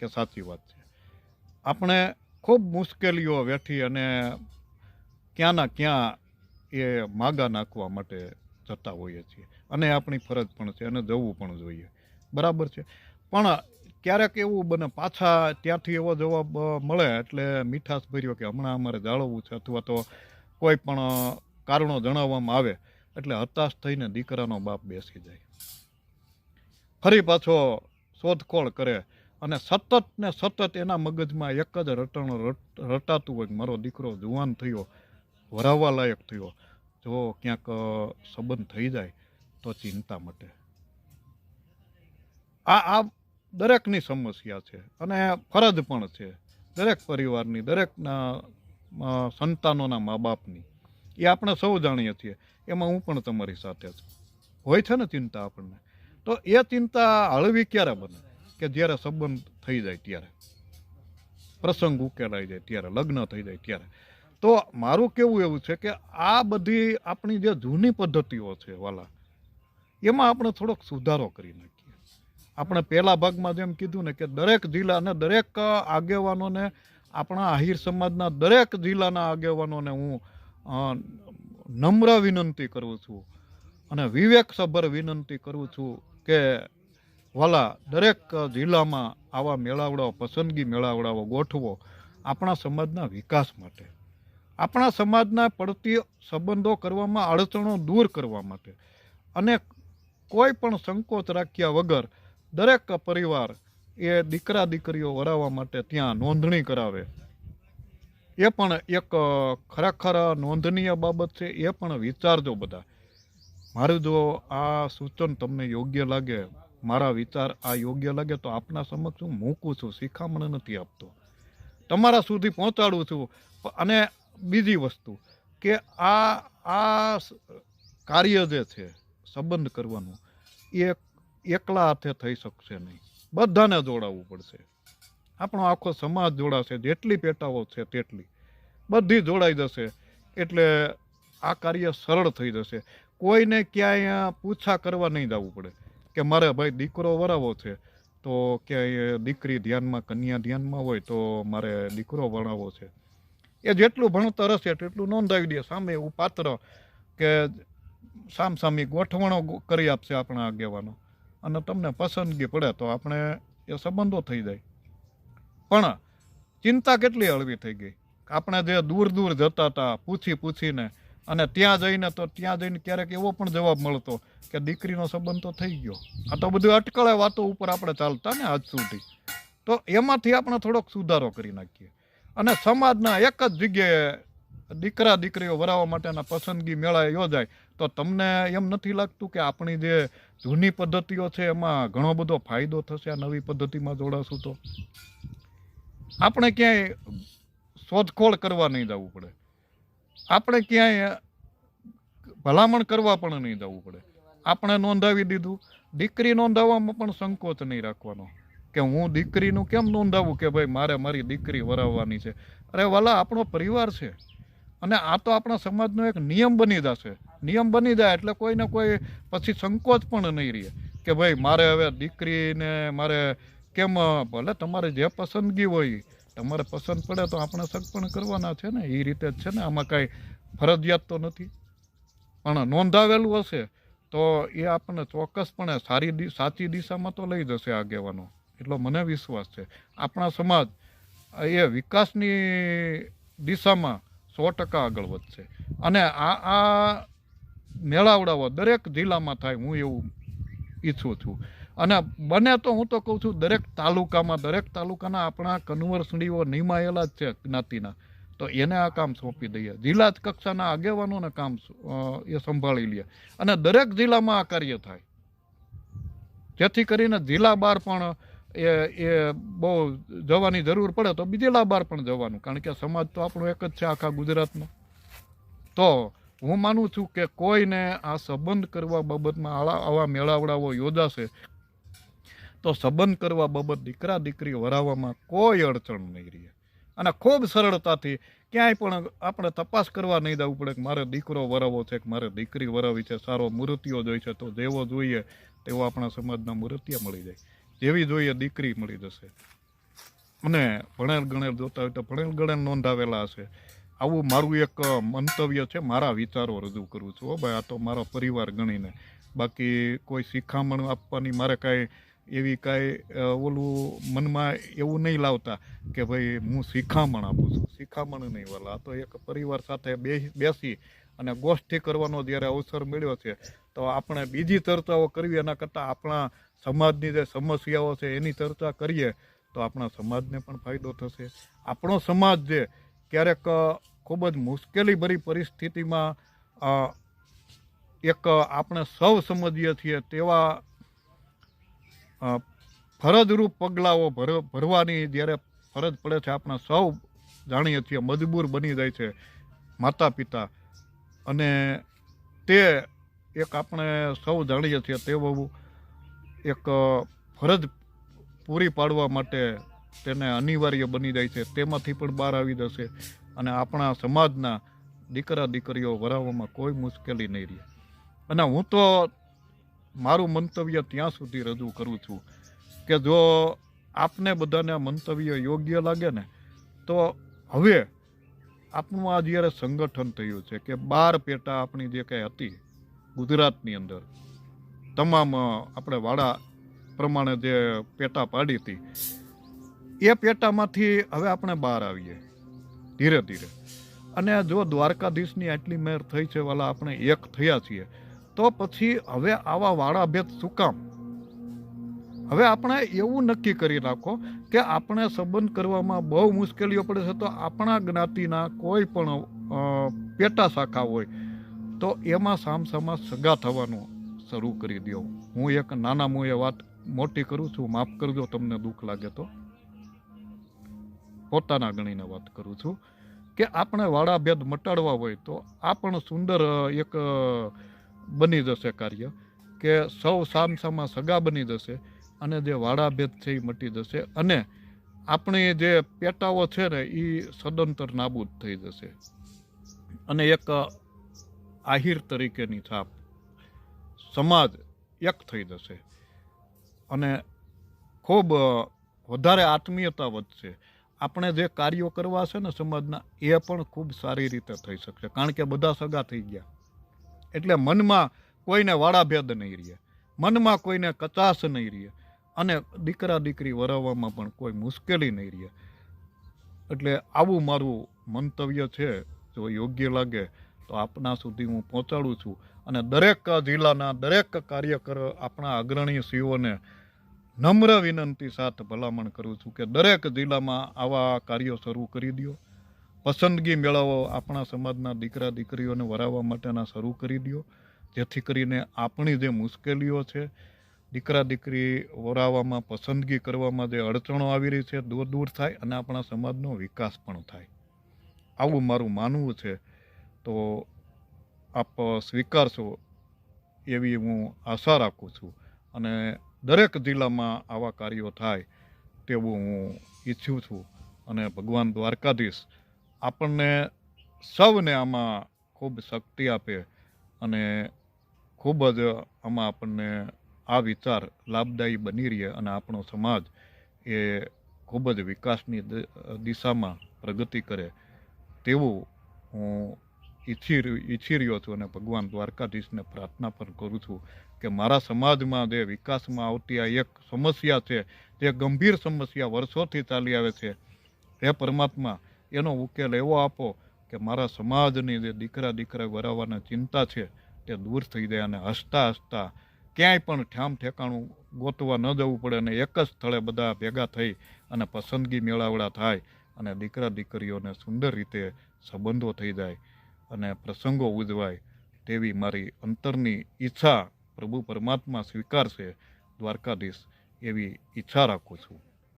કે સાચી વાત છે. આપણે ખૂબ મુશ્કેલીઓ વેઠી અને ક્યાંના ક્યાં એ માગા નાખવા માટે જતા હોઈએ છીએ. અને આપણી ફરજ પણ છે અને જવું પણ જોઈએ. બરાબર છે. પણ ક્યારેક એવું બને, પાછા ત્યાંથી એવો જવાબ મળે એટલે મીઠાશ ભર્યો કે હમણાં અમારે જાળવવું છે અથવા તો કોઈ પણ કારણો જણાવવામાં આવે એટલે હતાશ થઈને દીકરાનો બાપ બેસી જાય. ફરી પાછો શોધખોળ કરે અને સતત ને સતત એના મગજમાં એક જ રટણ રટ- રટાતું હોય મારો દીકરો જુવાન થયો વરાવવા લાયક થયો, જો ક્યાંક સંબંધ થઈ જાય તો ચિંતા મટે. આ આ દરેકની સમસ્યા છે અને ફરજ પણ છે. દરેક પરિવારની, દરેકના સંતાનોના મા બાપની એ આપણે સૌ જાણીએ છીએ. એમાં હું પણ તમારી સાથે છું. હોય છે ને ચિંતા આપણને? તો એ ચિંતા હળવી ક્યારે બને? કે જ્યારે સંબંધ થઈ જાય ત્યારે. પ્રસંગ ઉકેલાઈ જાય ત્યારે, લગ્ન થઈ જાય ત્યારે. તો મારું કેવું એવું છે કે આ બધી આપણી જે જૂની પદ્ધતિઓ છે વાલા, એમાં આપણે થોડોક સુધારો કરી નાખીએ. આપણે પહેલા ભાગમાં જેમ કીધું ને કે દરેક જિલ્લાને દરેક આગેવાનોને, આપણા આહિર સમાજના દરેક જિલ્લાના આગેવાનોને હું નમ્ર વિનંતી કરું છું અને વિવેકસભર વિનંતી કરું છું કે વાલા, દરેક જિલ્લામાં આવા મેળાવડાઓ, પસંદગી મેળાવડાઓ ગોઠવો આપણા સમાજના વિકાસ માટે. આપણા સમાજના પડતી સંબંધો કરવામાં, અડચણો દૂર કરવા માટે. અને કોઈ પણ સંકોચ રાખ્યા વગર દરેક પરિવાર એ દીકરા દીકરીઓ વરાવવા માટે ત્યાં નોંધણી કરાવે. એ પણ એક ખરેખર નોંધનીય બાબત છે, એ પણ વિચારજો બધા. મારું જો આ સૂચન તમને યોગ્ય લાગે મારા વિચાર આ યોગ્ય લાગે તો આપના સમક્ષ હું મૂકું છું, શિખામણ નથી આપતો. તમારા સુધી પહોંચાડું છું. અને બીજી વસ્તુ કે આ આ કાર્ય જે છે, સંબંધ કરવાનું, એ એકલા હાથે થઈ શકશે નહીં. બધાને જોડાવવું પડશે. આપણો આખો સમાજ જોડાશે, જેટલી પેટાઓ છે તેટલી. બધી જોડાઈ જશે, એટલે આ કાર્ય સરળ થઈ જશે. કોઈને ક્યાંય પૂછા કરવા નહીં જવું પડે. કે મારે ભાઈ દીકરો વરાવો છે, તો ક્યાંય દીકરી ધ્યાનમાં, કન્યા ધ્યાનમાં હોય તો મારે દીકરો ભણાવવો છે. એ જેટલું ભણતર હશે તેટલું નોંધાવી દે. સામે એવું પાત્ર કે સામસામી ગોઠવણો કરી આપશે આપણા આગેવાનો. અને તમને પસંદગી પડે તો આપણે એ સંબંધો થઈ જાય. પણ ચિંતા કેટલી હળવી થઈ ગઈ. આપણે જે દૂર દૂર જતા હતા, પૂછી પૂછીને અને ત્યાં જઈને તો ત્યાં જઈને ક્યારેક એવો પણ જવાબ મળતો કે દીકરીનો સંબંધ તો થઈ ગયો. આ તો બધું અટકળે વાતો ઉપર આપણે ચાલતા ને આજ સુધી. તો એમાંથી આપણે થોડોક સુધારો કરી નાખીએ. અને સમાજના એક જ જગ્યાએ દીકરા દીકરીઓ વરાવવા માટેના પસંદગી મેળા યોજાય, તો તમને એમ નથી લાગતું કે આપણી જે જૂની પદ્ધતિઓ છે એમાં ઘણો બધો ફાયદો થશે આ નવી પદ્ધતિમાં જોડાશું તો? આપણે ક્યાંય શોધખોળ કરવા નહીં જવું પડે. આપણે ક્યાંય ભલામણ કરવા પણ નહીં જવું પડે. આપણે નોંધાવી દીધું. દીકરી નોંધાવવામાં પણ સંકોચ નહીં રાખવાનો. કે હું દીકરીનું કેમ નોંધાવું કે ભાઈ મારે મારી દીકરી વરાવવાની છે? અરે વાલા, આપણો પરિવાર છે. અને આ તો આપણા સમાજનો એક નિયમ બની જશે. નિયમ બની જાય એટલે કોઈને કોઈ પછી સંકોચ પણ નહીં રહે. કે ભાઈ મારે હવે દીકરીને મારે કેમ, ભલે તમારે જે પસંદગી હોય તમારે પસંદ પડે તો આપણે સગપણ કરવાના છે ને, એ રીતે જ છે ને, આમાં કાંઈ ફરજિયાત તો નથી. પણ નોંધાવેલું હશે તો એ આપણને ચોક્કસપણે સારી સાચી દિશામાં તો લઈ જશે આગેવાનો. એટલો મને વિશ્વાસ છે. આપણા સમાજ એ વિકાસની દિશામાં સો ટકા આગળ વધશે. અને આ આ મેળાવડાઓ દરેક જિલ્લામાં થાય, હું એવું ઈચ્છું છું. અને બને તો હું તો કહું છું, દરેક તાલુકામાં, દરેક તાલુકાના આપણા કન્વર્સનીઓ નિમાયેલા જ છે જ્ઞાતિના. તો એને આ કામ સોંપી દઈએ. જિલ્લા કક્ષાના આગેવાનોને કામ એ સંભાળી લે. અને દરેક જિલ્લામાં આ કાર્ય થાય. જેથી કરીને જિલ્લા બહાર પણ એ એ બહુ જવાની જરૂર પડે તો બીજેલા બહાર પણ જવાનું. કારણ કે સમાજ તો આપણો એક જ છે આખા ગુજરાતનો. તો હું માનું છું કે કોઈને આ સંબંધ કરવા બાબતમાં આવા મેળાવડાઓ યોજાશે તો સંબંધ કરવા બાબત દીકરા દીકરી વરાવવામાં કોઈ અડચણ નહીં રહે. અને ખૂબ સરળતાથી ક્યાંય પણ આપણે તપાસ કરવા નહીં જવું પડે કે મારે દીકરો વરાવો છે કે મારે દીકરી વરાવી છે, સારો મૂર્તિઓ જોઈ છે તો જેવો જોઈએ તેવો આપણા સમાજના મૂર્તિયા મળી જાય. જેવી જોઈએ દીકરી મળી જશે. અને ભણેલ ગણેલ જોતા હોય તો ભણેલ ગણેલ નોંધાવેલા હશે. આવું મારું એક મંતવ્ય છે, મારા વિચારો રજૂ કરું છું. હો ભાઈ, આ તો મારો પરિવાર ગણીને. બાકી કોઈ શિખામણ આપવાની મારે કાંઈ એવી કાંઈ ઓલું મનમાં એવું નહીં લાવતા કે ભાઈ હું શિખામણ આપું છું. શિખામણ નહીં વાલા. તો એક પરિવાર સાથે બેસી અને ગોષ્ઠી કરવાનો જ્યારે અવસર મળ્યો છે, તો આપણે બીજી ચર્ચાઓ કરવી. એના કરતાં આપણા સમાજની જે સમસ્યાઓ છે એની ચર્ચા કરીએ, તો આપણા સમાજને પણ ફાયદો થશે. આપણો સમાજ જે ક્યારેક ખૂબ જ મુશ્કેલીભરી પરિસ્થિતિમાં એક આપણે સૌ સમજીએ છીએ તેવા ફરજરૂપ પગલાઓ ભર, ભરવાની જ્યારે ફરજ પડે છે, આપણે સૌ જાણીએ છીએ, મજબૂર બની જાય છે માતા પિતા અને તે એક આપણે સૌ જાણીએ છીએ તેવું એક ફરજ પૂરી પાડવા માટે તેને અનિવાર્ય બની જાય છે. તેમાંથી પણ બહાર આવી જશે અને આપણા સમાજના દીકરા દીકરીઓ વરાવવામાં કોઈ મુશ્કેલી નહીં રહે. અને હું તો મારું મંતવ્ય ત્યાં સુધી રજૂ કરું છું કે જો આપને બધાને મંતવ્ય યોગ્ય લાગે ને, તો હવે આપણું આ જ્યારે સંગઠન થયું છે કે બાર પેટા આપણી જે કંઈ હતી ગુજરાતની અંદર, તમામ આપણે વાડા પ્રમાણે જે પેટા પાડી હતી, એ પેટામાંથી હવે આપણે બહાર આવીએ ધીરે ધીરે. અને જો દ્વારકાધીશની આટલી મેર થઈ છે, વાલા આપણે એક થયા છીએ તો પછી હવે આવા વાળા ભેદ શું કામ? હવે આપણે એવું નક્કી કરી રાખો કે આપણે સંબંધ કરવામાં બહુ મુશ્કેલીઓ પડે છે તો આપણા જ્ઞાતિના કોઈ પણ પેટા શાખા હોય તો એમાં સામસામા સગા થવાનું શરૂ કરી દો. હું એક નાના મોએ વાત મોટી કરું છું, માફ કરજો, તમને દુઃખ લાગે તો. પોતાના ગણીને વાત કરું છું કે આપણે વાળા ભેદ મટાડવા હોય તો આ પણ સુંદર એક બની જશે કાર્ય, કે સૌ સામસામા સગા બની જશે અને જે વાળા ભેદ છે એ મટી જશે અને આપણી જે પેટાઓ છે ને એ સદંતર નાબૂદ થઈ જશે. અને એક આહિર તરીકેની છાપ, સમાજ એક થઈ જશે. અને ખૂબ વધારે આત્મીયતા વધશે. આપણે જે કાર્યો કરવા છે ને, સમાજના, એ પણ ખૂબ સારી રીતે થઈ શકશે. કારણ કે બધા સગા થઈ ગયા. એટલે મનમાં કોઈને વાળાભેદ નહીં રહે. મનમાં કોઈને કચાશ નહીં રહે. અને દીકરા દીકરી વરાવવામાં પણ કોઈ મુશ્કેલી નહીં રહે. એટલે આવું મારું મંતવ્ય છે, જો યોગ્ય લાગે તો આપના સુધી હું પહોંચાડું છું. અને દરેક જિલ્લાના દરેક કાર્યકર આપણા અગ્રણી સીઓને નમ્ર વિનંતી સાથે ભલામણ કરું છું કે દરેક જિલ્લામાં આવા કાર્યો શરૂ કરી દો. પસંદગી મેળાઓ આપણા સમાજના દીકરા દીકરીઓને વરાવવા માટેના શરૂ કરી દો જેથી કરીને આપણી જે મુશ્કેલીઓ છે, દીકરા દીકરી વરાવવામાં પસંદગી કરવામાં જે અડચણો આવી રહી છે, દૂર દૂર થાય અને આપણા સમાજનો વિકાસ પણ થાય. આવું મારું માનવું છે. તો આપ સ્વીકારશો એવી હું આશા રાખું છું. અને દરેક જિલ્લામાં આવા કાર્યો થાય તેવું હું ઈચ્છું છું. અને ભગવાન દ્વારકાધીશ આપણને સૌને આમાં ખૂબ શક્તિ આપે અને ખૂબ જ આમાં આપણને આ વિચાર લાભદાયી બની રહે અને આપણો સમાજ એ ખૂબ જ વિકાસની દિશામાં પ્રગતિ કરે તેવું હું ઈચ્છી ઈચ્છી રહ્યો છું અને ભગવાન દ્વારકાધીશને પ્રાર્થના પણ કરું છું કે મારા સમાજમાં જે વિકાસમાં આવતી આ એક સમસ્યા છે, જે ગંભીર સમસ્યા વર્ષોથી ચાલી આવે છે હે પરમાત્મા એનો ઉકેલ એવો આપો કે મારા સમાજની જે દીકરા દીકરા વરાવવાની ચિંતા છે તે દૂર થઈ જાય અને હસતા હસતા ક્યાંય પણ ઠામ ઠેકાણું ગોતવા ન જવું પડે અને એક જ સ્થળે બધા ભેગા થઈ અને પસંદગી મેળાવડા થાય અને દીકરા દીકરીઓને સુંદર રીતે સંબંધો થઈ જાય અને પ્રસંગો ઉજવાય તેવી મારી અંતરની ઈચ્છા પ્રભુ પરમાત્મા સ્વીકારશે દ્વારકાધીશ એવી ઈચ્છા રાખું છું.